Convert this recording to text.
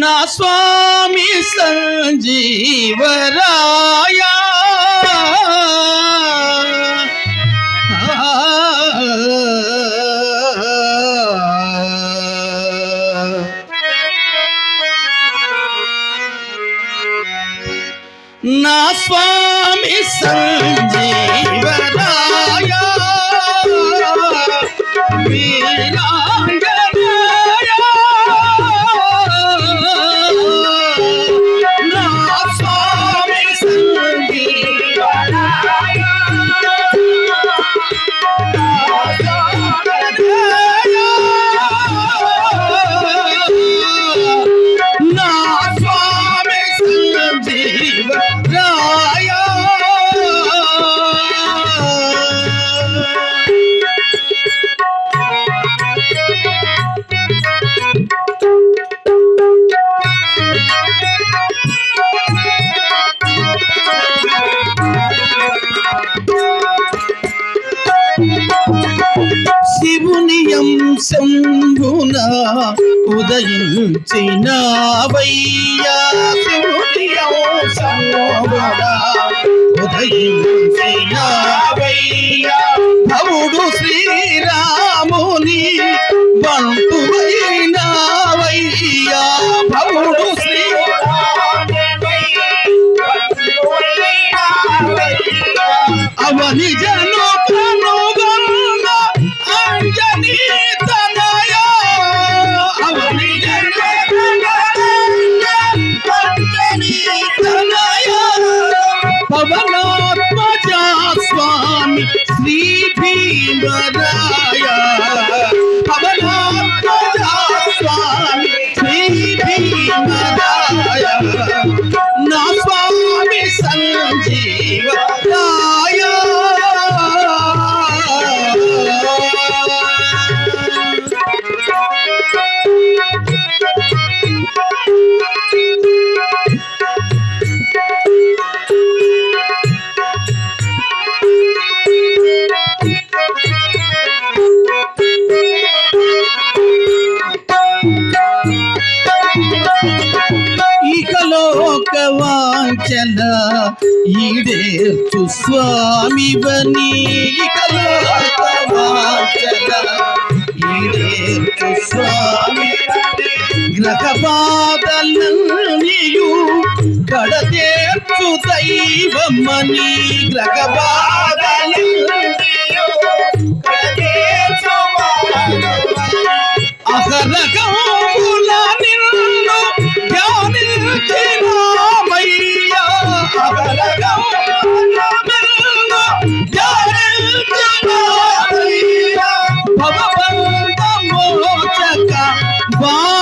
నా స్వామి సంజీవరాయ. నా స్వామి సంజీవ అంశంభున ఉదయించినవయ్యా ఉదయించినవయ్యా. భవుడు శ్రీరాముని బంటువైనవయ్యా. భవుడు అవని జను Brother. వాంచన ఈడేర్చు స్వామివని ఇకలోక వాంచన ఈడేర్చు స్వామి గ్రహ బాధలన్నీయు కడతేర్చు దైవమని గ్రహ బాధలన్నీయు కడతేర్చు Bye.